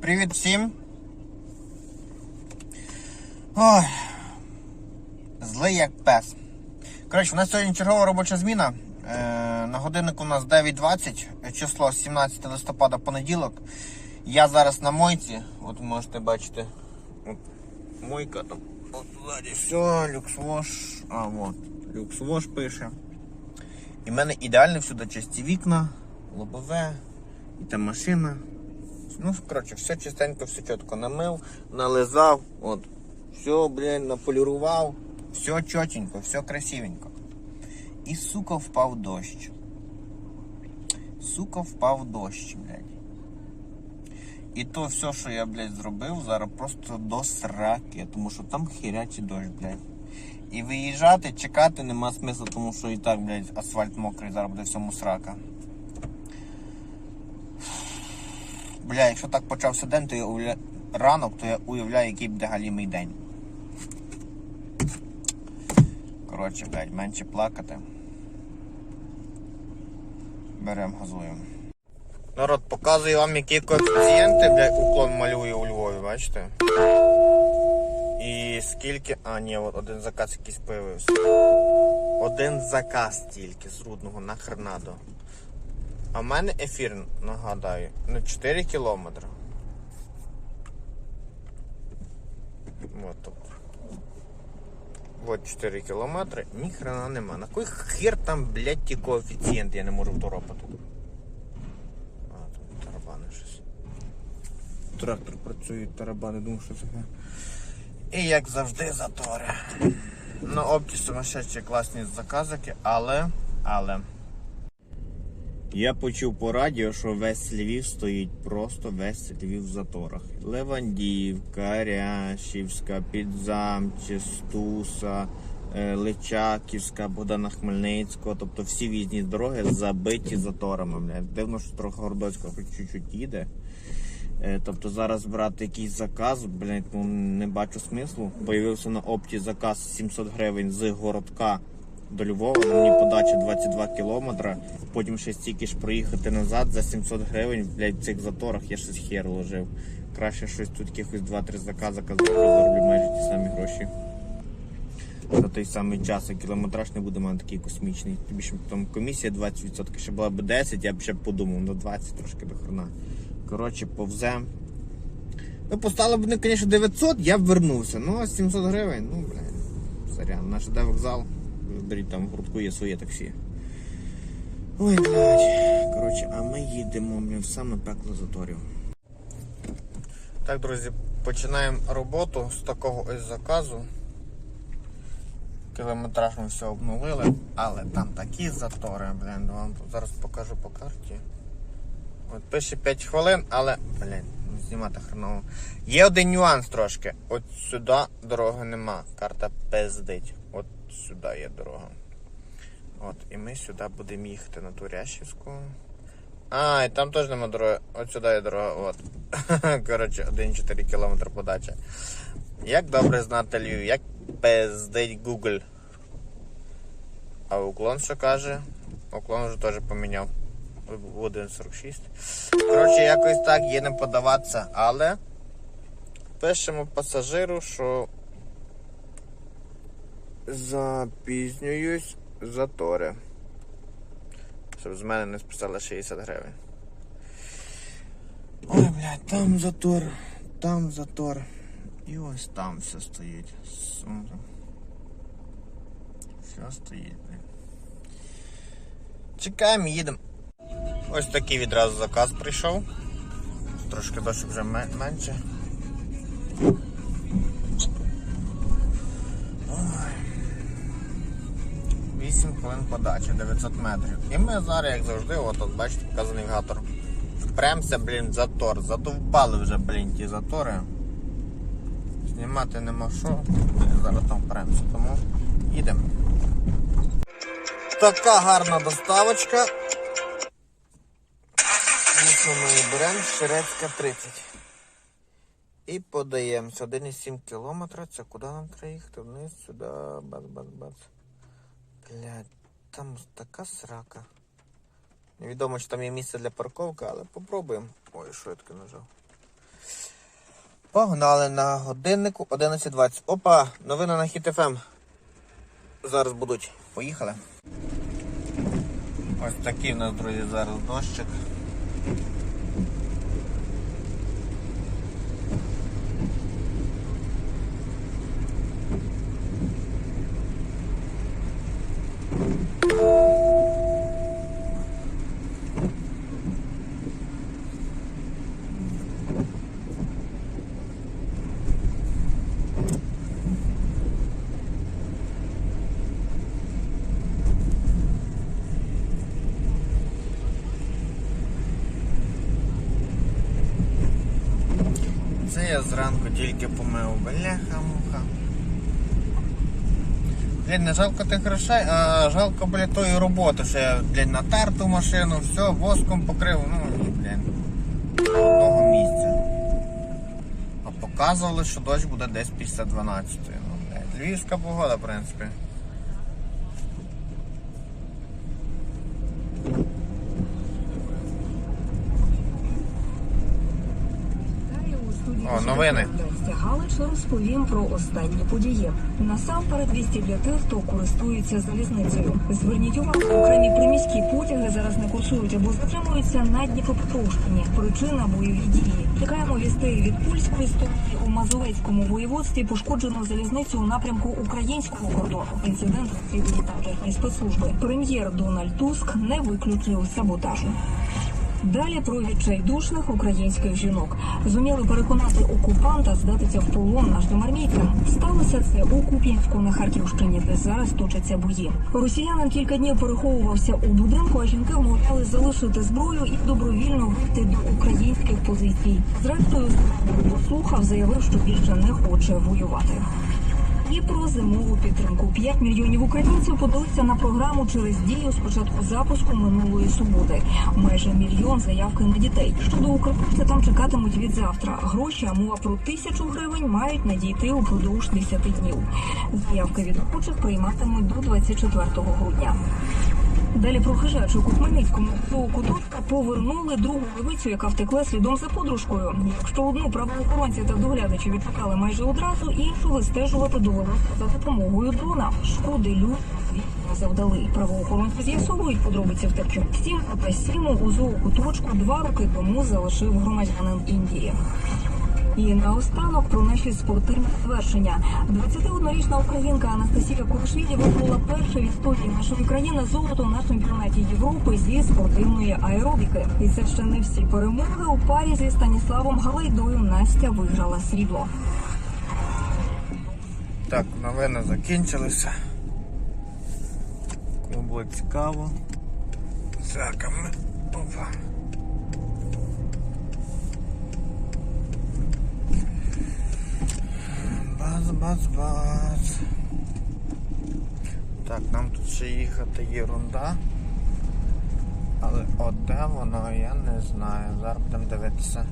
Привіт всім. Ой. Злий як пес. Коротше, у нас сьогодні чергова робоча зміна. Е, на годиннику у нас 9.20, число 17 листопада понеділок. Я зараз на мойці. От можете бачити. От, мойка там. От ззаді все, люксвош. А, от. Люксвош пише. І в мене ідеально всюди чисті вікна, лобове, і там машина. Ну, коротше, все чистенько, все чітко намив, нализав, от, все, блядь, наполірував, все чотенько, все красивенько. І сука впав дощ. Сука впав дощ, блядь. І то все, що я, блядь, зробив, зараз просто до сраки, тому що там хірячий дощ, блядь. І виїжджати, чекати нема смисла, тому що і так, блядь, асфальт мокрий, зараз буде всьому срака. Бля, якщо так почався день, то я уявля... ранок, то я уявляю, який буде галімий день. Коротше, блядь, менше плакати. Берем, газуємо. Народ, показую вам, які коефіцієнти, блядь, уклон малює у Львові, бачите? І скільки. А, ні, от один заказ якийсь появився. Один заказ тільки з рудного на Хернадо. А в мене ефір, нагадаю, на 4 кілометри. Вот тут. Вот 4 кілометри, ні хрена нема. На кой хер там, блядь, ті коефіцієнти, я не можу второпати. А, тут тарабани щось. Трактор працює, тарабани, думаю, що це. І як завжди затори. На опті сумасшедші класні заказики, але. але. Я почув по радіо, що весь Львів стоїть просто весь Львів в заторах. Левандівка, Ряшівська, Підзамче, Стуса, е, Личаківська, Богдана Хмельницького. Тобто всі в'їзні дороги забиті заторами. Блядь. Дивно, що трохи Гордоцька хоч чуть-чуть їде. Е, Тобто зараз брати якийсь заказ, блядь, ну не бачу смислу. Появився на опті заказ 700 гривень з городка до Львова. Мені подача 22 кілометри. Потім ще стільки ж проїхати назад за 700 гривень, блядь, в цих заторах я щось хер ложив. Краще щось тут якихось 2-3 закази зроблю, зароблю майже ті самі гроші. За той самий час, а кілометраж не буде мене такий космічний. Тобі ще там комісія 20%, ще була б 10, я б ще подумав, до 20 трошки до хрена. Коротше, повзе. Ну, постало б, звісно, 900, я б вернувся. Ну, а 700 гривень, ну, блядь, сорян, наш де вокзал. Беріть там в гуртку є своє таксі. Ой, блядь. Коротше, а ми їдемо в саме пекло заторів. Так, друзі, починаємо роботу з такого ось заказу. Кілометраж ми все обновили, але там такі затори, блін, вам зараз покажу по карті. От пише 5 хвилин, але, блін, ну, знімати хреново. Є один нюанс трошки. От сюди дороги нема. Карта пиздить. От сюди є дорога. От, і ми сюди будемо їхати на Турящівську. А, і там теж нема дороги. От сюди є дорога. От. Коротше, 1,4 км подача. Як добре знати Львів, як пиздить Google. А уклон що каже? Уклон вже теж поміняв. 1.46. Коротше, якось так їдемо подаватися, але пишемо пасажиру, що запізнююсь затори. Щоб з мене не списали 60 гривень. Ой, блядь, там затор, там затор. І ось там все стоїть. Сумка. Все стоїть, блядь. Чекаємо, їдемо. Ось такий відразу заказ прийшов. Трошки дощ вже менше. 8 хвилин подачі, 900 метрів. І ми зараз, як завжди, от, от бачите, показаний навігатор. Впремся, блін, затор. Задовбали вже, блін, ті затори. Знімати нема що. Ми зараз там впремся, тому їдемо. Така гарна доставочка. Місто ми беремо, Шерецька 30. І подаємося. 1,7 кілометра. Це куди нам треба їхати? Вниз, сюди, бац-бац-бац. Блядь, там така срака. Невідомо, чи там є місце для парковки, але попробуємо. Ой, що я таке нажав. Погнали на годиннику 11.20. Опа, новини на Хіт ФМ. Зараз будуть. Поїхали. Ось такий в нас, друзі, зараз дощик. Це я зранку помив. Бляха-муха. Блін, не жалко тих грошей, а жалко, блядь, тої роботи, що я, блядь, натер ту машину, все, воском покрив, ну, блін. Одного місця. А показували, що дощ буде десь після 12 Ну, блядь. Львівська погода, в принципі. О, новини. Настя розповім про останні події. Насамперед вісті для тих, хто користується залізницею. Зверніть увагу, окремі приміські потяги зараз не курсують або затримуються на Дніпропетровщині. Причина бойові дії. Чекаємо вістей від польської сторони у Мазовецькому воєводстві. Пошкоджено залізницю у напрямку українського кордону. Інцидент розслідують і спецслужби. Прем'єр Дональд Туск не виключив саботажу. Далі про відчайдушних українських жінок зуміли переконати окупанта здатися в полон нашим армійцям. Сталося це у Куп'янську на Харківщині, де зараз точаться бої. Росіянин кілька днів переховувався у будинку, а жінки вмовляли залишити зброю і добровільно вийти до українських позицій. Зрештою, послухав, заявив, що більше не хоче воювати. І про зимову підтримку 5 мільйонів українців подалися на програму через дію з початку запуску минулої суботи. Майже мільйон заявки на дітей. Щодо українця там чекатимуть від завтра. Гроші, а мова про тисячу гривень, мають надійти упродовж 10 днів. Заявки від охочих прийматимуть до 24 грудня. Далі про хижачок у Хмельницькому до куточка повернули другу левицю, яка втекла слідом за подружкою. Якщо одну правоохоронці та доглядачі відшукали майже одразу, іншу вистежувати довелося за допомогою дрона. Шкоди звісно завдали. Правоохоронці з'ясовують подробиці втечі. Сім та сіму у зоокуточку два роки тому залишив громадянин Індії. І наостанок про наші спортивні звершення. 21-річна українка Анастасія Куршвілі вибрала перше в історії нашої країни золото на чемпіонаті Європи зі спортивної аеробіки. І це ще не всі перемоги у парі зі Станіславом Галайдою. Настя виграла срібло. Так, новини закінчилися. Кому було цікаво. Зерками. Опа. Бац, бац, бац. Так, нам тут ще їхати єрунда. Але от воно, я не знаю. Зараз будемо дивитися.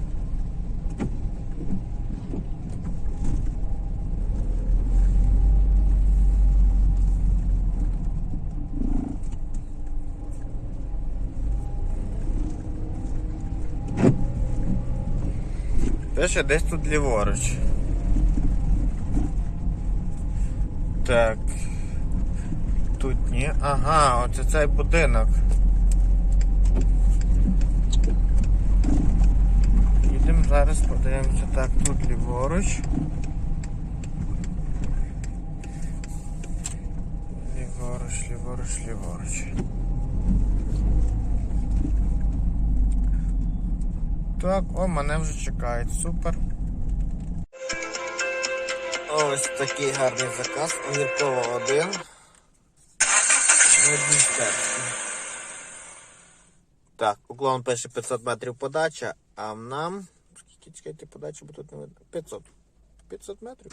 Пише десь тут ліворуч. Так. Тут ні. Ага, оце цей будинок. Їдемо зараз, подивимося. Так, тут ліворуч. Ліворуч, ліворуч, ліворуч. Так, о, мене вже чекають, супер. Ось такий гарний заказ. Огіркова 1. Дністерський. Так, уклон пише 500 метрів подача, а нам. Скільки чекайте подачі, бо тут не видно. 500. 500 метрів.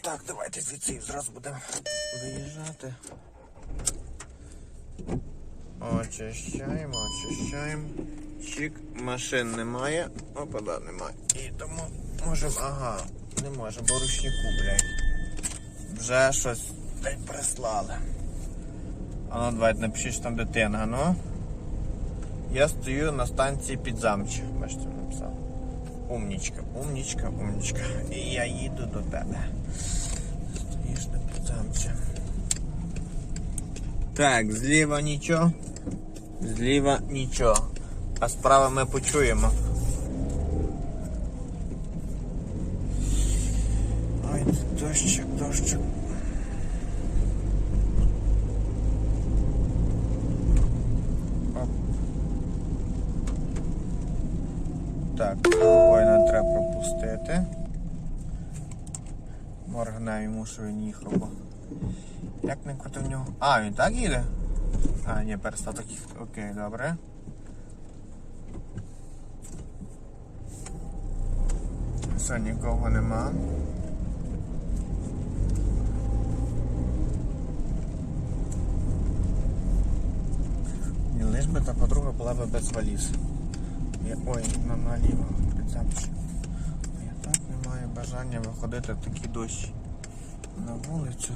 Так, давайте звідси зразу будемо виїжджати. Очищаємо, очищаємо. Чик, машин немає. Опа, да, немає. І тому можемо. Ага, не можемо, бо ручнику, блядь. Вже щось блядь, прислали. А ну давайте напишіть, що там дитина, ну. Я стою на станції Підзамче. Бачите, написав. Умнічка, умнічка, умнічка. І я їду до тебе. Стоїш на підзамці. Так, зліва нічого. Зліва нічого. А справа ми почуємо. Ой, дощик, дощик. Оп. Так, спокійно треба пропустити. Моргнав йому, що він їхав. Як не крути в нього. А, він так їде? А, ні, перестав так їхати. Окей, добре. Все, нікого нема. Лиш би та подруга була би без валіз. Ой, на, наліво, прицепчик. Я так не маю бажання виходити в такий дощ на вулицю.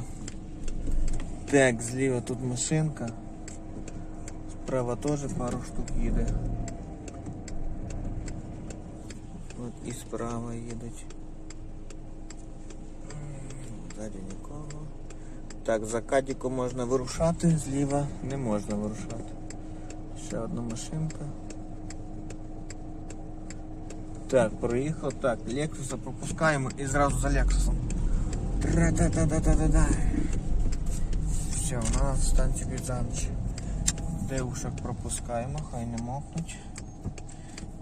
Так, зліва тут машинка. Справа теж пару штук їде. От і справа їдуть. Ззаді нікого. Так, за кадіку можна вирушати, зліва не можна вирушати. Ще одна машинка. Так, проїхав. Так, Лексуса пропускаємо і зразу за Лексусом. Тра-та-та-та-та-та-та. Все, у нас станція Бізанч. Девушок пропускаємо, хай не мокнуть.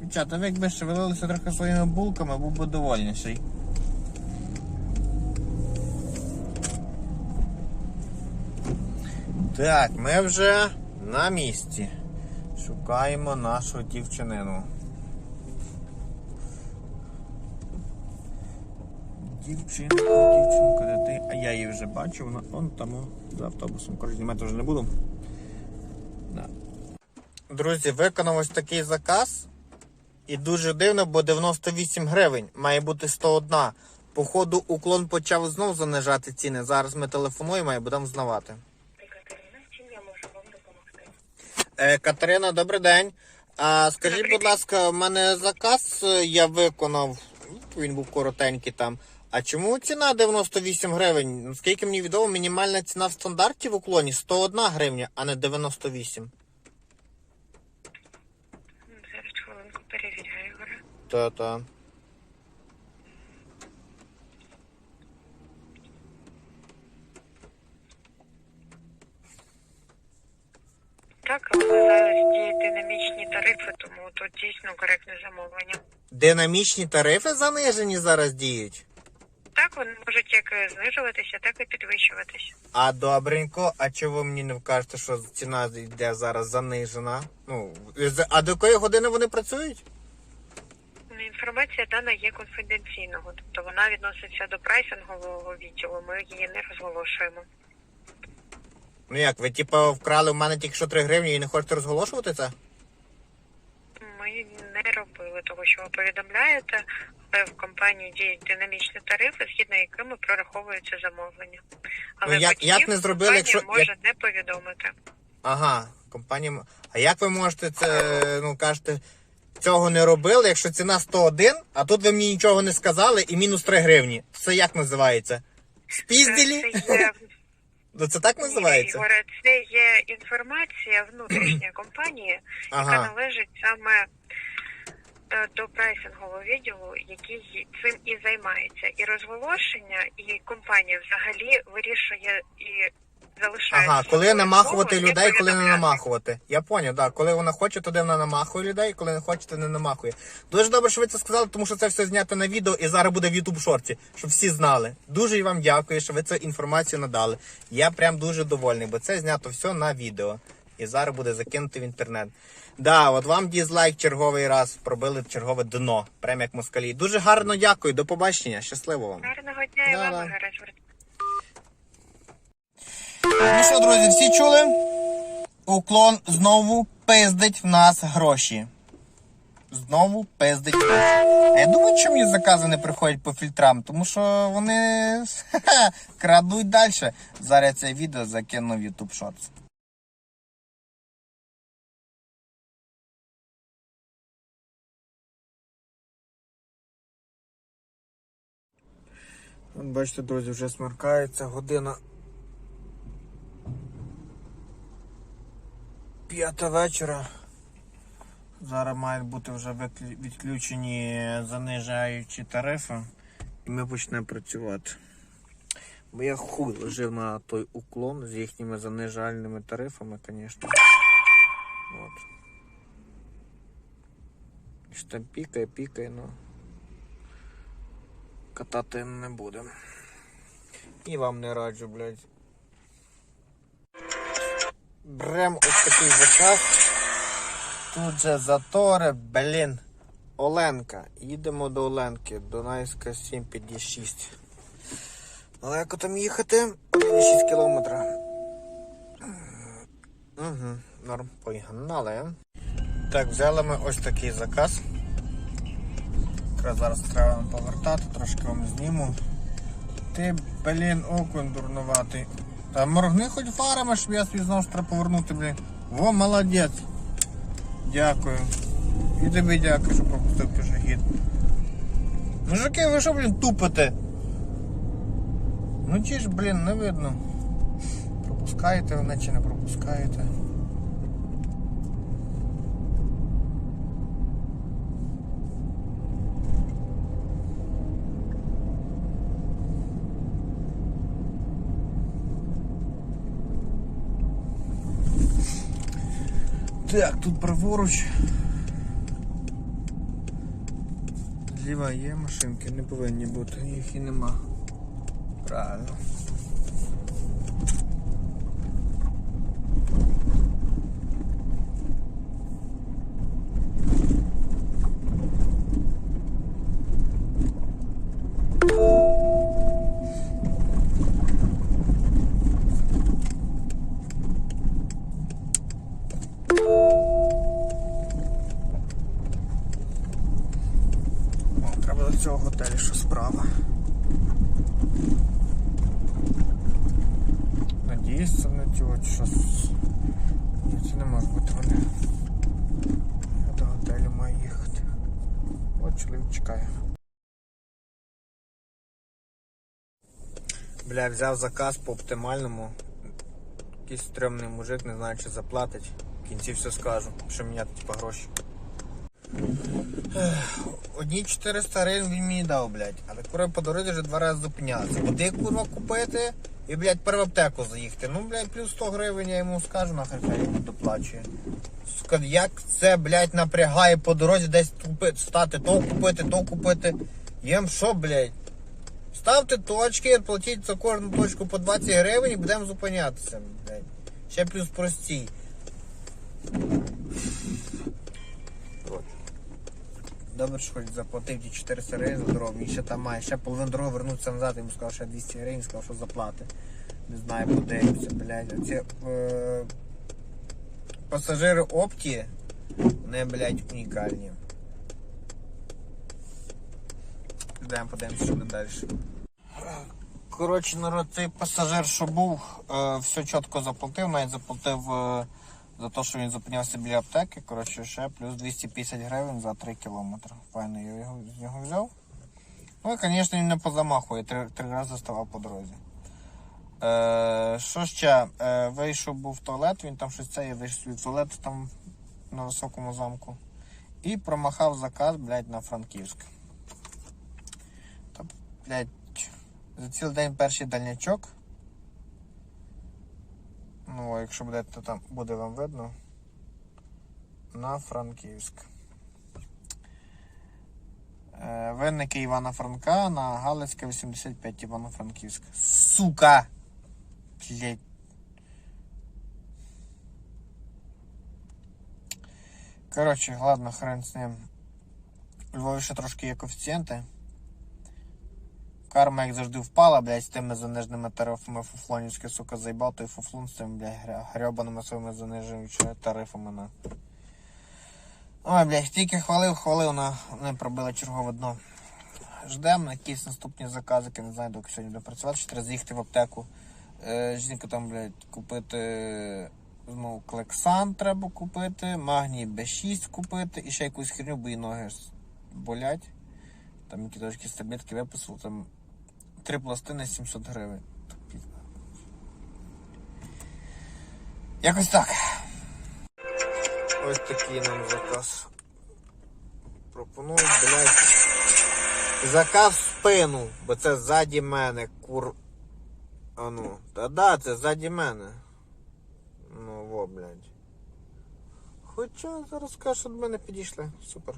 Дівчата, ви якби шевелилися трохи своїми булками, був би довольніший. Так, ми вже на місці. Шукаємо нашу дівчинину. Дівчинка, дівчинка, де ти? А я її вже бачу, вона он там за автобусом. Коротше, знімати вже не буду. Да. Друзі, виконав ось такий заказ. І дуже дивно, бо 98 гривень, має бути 101. Походу, уклон почав знов занижати ціни. Зараз ми телефонуємо і будемо знавати. Катерина, чим я можу вам допомогти? Е, Катерина, добрий день. А, скажіть, будь ласка, у мене заказ е, я виконав. Він був коротенький там. А чому ціна 98 гривень? Ну, Скільки мені відомо, мінімальна ціна в стандарті в уклоні 101 гривня, а не 98. Зараз хвилинку перевіряю, Ігоре. Та-та. Так, але зараз діють динамічні тарифи, тому тут дійсно коректне замовлення. Динамічні тарифи занижені зараз діють. Вони можуть як знижуватися, так і підвищуватися. А добренько, а чого ви мені не вкажете, що ціна йде зараз занижена? Ну, а до якої години вони працюють? Ну, Інформація дана є конфіденційного, тобто вона відноситься до прайсингового відділу. Ми її не розголошуємо. Ну як, ви типу вкрали в мене тільки що 3 гривні і не хочете розголошувати це? Ми не робили того, що ви повідомляєте, але в компанії діють динамічні тарифи, згідно якими прораховується замовлення. Але Ну, як- як не зробили, компанія якщо- може не повідомити. Ага, компанія. А як ви можете це, ну кажете, цього не робили, якщо ціна 101, а тут ви мені нічого не сказали і мінус 3 гривні. Це як називається? Спізділі? Це є це так називається? Ігоре, це є інформація внутрішньої компанії, яка належить саме е, до прайсингового відділу, який цим і займається. І розголошення, і компанія взагалі вирішує і залишає. Ага, коли намахувати людей, коли не намахувати. Я поняв, так. Коли вона хоче, туди вона намахує людей, коли не хоче, то не намахує. Дуже добре, що ви це сказали, тому що це все знято на відео і зараз буде в YouTube шорті, щоб всі знали. Дуже вам дякую, що ви цю інформацію надали. Я прям дуже довольний, бо це знято все на відео. І зараз буде закинути в інтернет. Да, от вам дізлайк черговий раз, пробили чергове дно, прям як москалі. Дуже гарно дякую, до побачення, щасливо вам. Гарного дня і вам звертайтеся. Ну що, друзі, всі чули? Уклон знову пиздить в нас гроші. Знову пиздить в гроші. А я думаю, чому їх закази не приходять по фільтрам, тому що вони крадуть далі. Зараз це відео закину в YouTube Shorts. Бачите, друзі, вже смеркається година. П'ята вечора. Зараз мають бути вже відключені занижаючі тарифи, і ми почнемо працювати. Бо я хуй лежив на той уклон з їхніми занижальними тарифами, звісно. От. Що там пікає, пікає, ну. Катати не будемо. І вам не раджу, блядь. Брем ось такий заказ. Тут же затори, блін. Оленка. Їдемо до Оленки, Дунайська 756. Далеко там їхати? 1,6 кілометра. Угу, норм, погнали. Так, взяли ми ось такий заказ. Якраз зараз треба повертати, трошки вам зніму. Ти, блін, окунь дурнуватий. Та моргни хоч фарами, щоб я свій знову ж треба повернути, блін. Во, молодець. Дякую. І тобі дякую, що пропустив пішохід. Мужики, ви що, блін, тупите? Ну ті ж, блін, не видно. Пропускаєте ви чи не пропускаєте. Так, тут праворуч. Зліва є машинки, не повинні бути, їх і нема. Правильно. О, треба до цього готелю, що справа. Надіюсь, це не цього чи щось. Ні, це не може бути вони. Я до готелю маю їхати. От чоловік чекає. Бля, взяв заказ по оптимальному. Якийсь стрьомний мужик, не знаю, чи заплатить. В кінці все скажу, що міняти типа гроші. Одні 400 гривень він мені дав, блядь. Але курва по дорозі вже два рази зупинялися. Куди курва купити і, блядь, per аптеку заїхати. Ну, блядь, плюс 100 гривень я йому скажу, нахай хай йому доплачує. Сука, як це, блядь, напрягає по дорозі десь купити, стати, то купити, то купити. Їм що, блядь? Ставте точки, платіть за кожну точку по 20 гривень і будемо зупинятися. Ще плюс простій. Добре, що хоч заплатив ті 400 гривень за дорогу, він ще там має, ще половину дороги вернутися назад, йому сказав, що 200 гривень, сказав, що заплати. Не знаю, подивимося, блядь. Оці е, пасажири опті, вони, блядь, унікальні. Йдемо, подивимося, що буде далі. Коротше, народ, цей пасажир, що був, е, все чітко заплатив, навіть заплатив е, за те, що він зупинявся біля аптеки. Коротше, ще плюс 250 гривень за 3 кілометри. Файно я його, з нього взяв. Ну і, звісно, він не позамахує, три, три рази ставав по дорозі. Е, що ще? Е, вийшов був в туалет, він там щось це, я вийшов в туалет там на високому замку. І промахав заказ, блядь, на Франківськ. Та, блядь, за цілий день перший дальнячок. Ну, а якщо буде, то там буде вам видно. На Франківськ. Е, Винники Івана Франка на Галицька 85 Івано-Франківськ. Сука! Блять. Коротше, ладно, хрен з ним. Львові ще трошки є коефіцієнти. Карма, як завжди, впала, блядь, з тими заниженими тарифами фуфлонівське, сука, заїбав той фуфлон з тими, блядь, грьобаними своїми занижуючими тарифами на. Ой, блядь, тільки хвалив, хвалив, на не пробили чергове дно. Ждемо на якісь наступні заказики, не знаю, доки сьогодні буде працювати, ще треба з'їхати в аптеку. Е, жінка там, блядь, купити знову клексан треба купити, магній Б6 купити і ще якусь херню, бо її ноги болять. Там які точки з виписали, там Три пластини 700 гривень. Якось так. Ось такий нам заказ. Пропоную, блядь. Заказ в спину, бо це ззаді мене, кур. А ну. Та да, це ззаді мене. Ну, во, блядь. Хоча зараз кажуть, що до мене підійшли. Супер.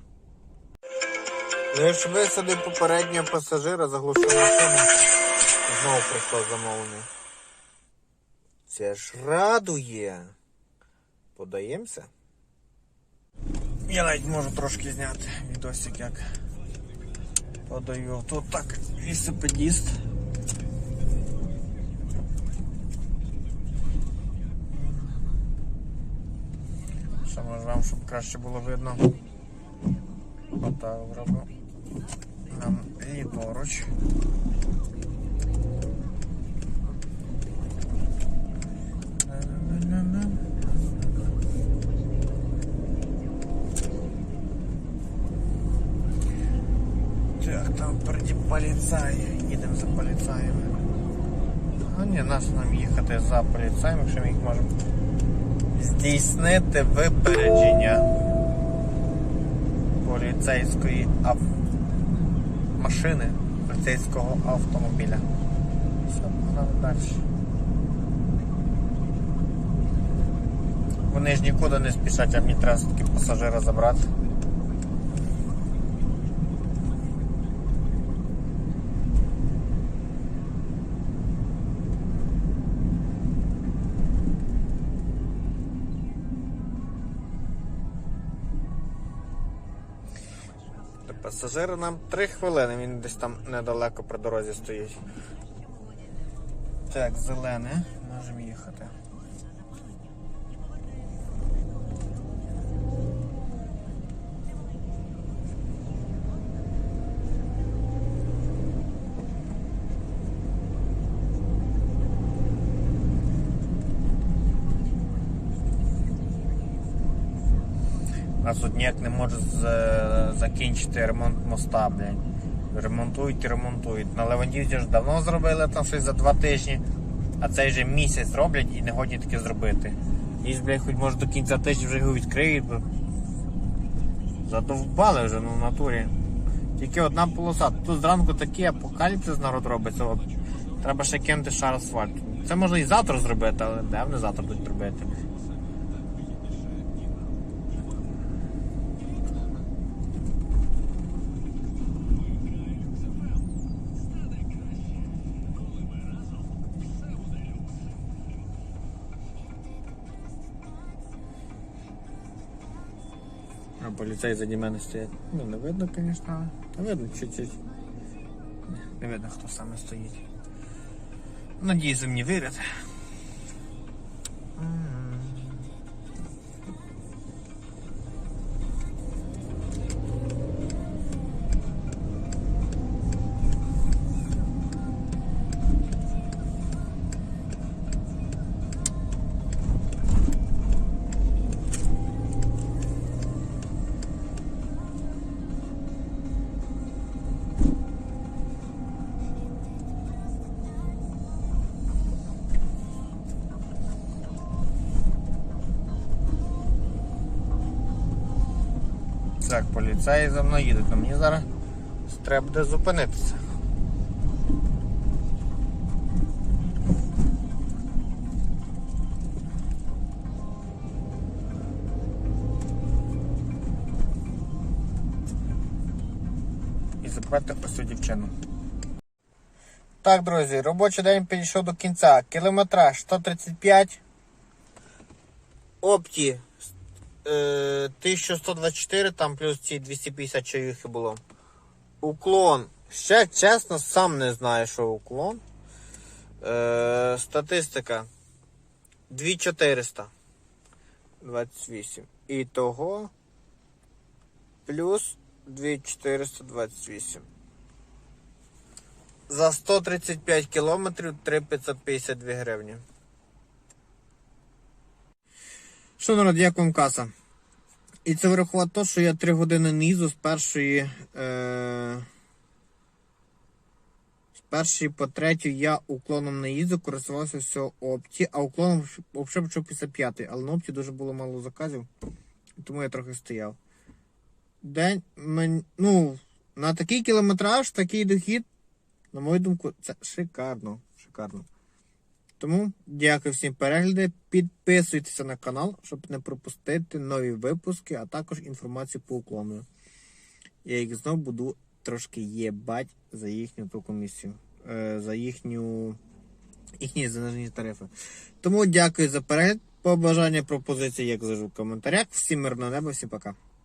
Ж висадив попереднього пасажира, заглушив машину. Знову прийшло замовлення. Це ж радує. Подаємося? Я навіть можу трошки зняти відосик, як подаю. Тут так, велосипедіст. Що може вам, щоб краще було видно. Отак зроблю. Нам ліворуч. Так, там впереді поліцаї. Їдемо за поліцаями. А ні, нас нам їхати за поліцаями, якщо ми їх можемо здійснити випередження поліцейської ав... машини, поліцейського автомобіля. Все, погнали далі. Вони ж нікуди не спішать, а мені треба таки пасажира забрати. Пасажира нам 3 хвилини, він десь там недалеко при дорозі стоїть. Так, зелене, можемо їхати. Нас тут ніяк не може закінчити ремонт моста, блядь. Ремонтують і ремонтують. На Левандівці ж давно зробили там щось за два тижні, а цей же місяць роблять і не годі таке зробити. І, блядь, хоч може до кінця тижня вже його відкриють, бо задовбали вже ну, в натурі. Тільки одна полоса. Тут зранку такий апокаліпсис народ робиться. Треба ще кинути шар асфальту. Це можна і завтра зробити, але де вони завтра будуть робити? Поліцей заді мене стоять. Ну, не видно, звісно, але не видно чуть-чуть. Не видно, хто саме стоїть. Надіюсь, мені вірять. Так, поліцаї за мною їдуть, але мені зараз треба буде зупинитися. І запитати ось цю дівчину. Так, друзі, робочий день підійшов до кінця. Кілометраж 135. Опті 1124, там плюс ці 250 чаюхи було. Уклон. Ще чесно, сам не знаю, що уклон. Е, статистика. 2400. 28. І того. Плюс 2428. За 135 кілометрів 3552 гривні. Що народ, як вам каса? І це врахувати те, що я 3 години низу з першої. Е... З перший по третю я уклоном не їздив, користувався все опті, а уклоном взагалі почав після п'ятої, але на опті дуже було мало заказів, тому я трохи стояв. День мен... ну, на такий кілометраж, такий дохід, на мою думку, це шикарно. Шикарно. Тому дякую всім перегляди. Підписуйтеся на канал, щоб не пропустити нові випуски, а також інформацію по уклону. Я їх знову буду трошки єбать за їхню ту комісію, е, за їхню їхні занижені тарифи. Тому дякую за перегляд. Побажання пропозиції, як завжди в коментарях. Всім мирного неба, всім пока.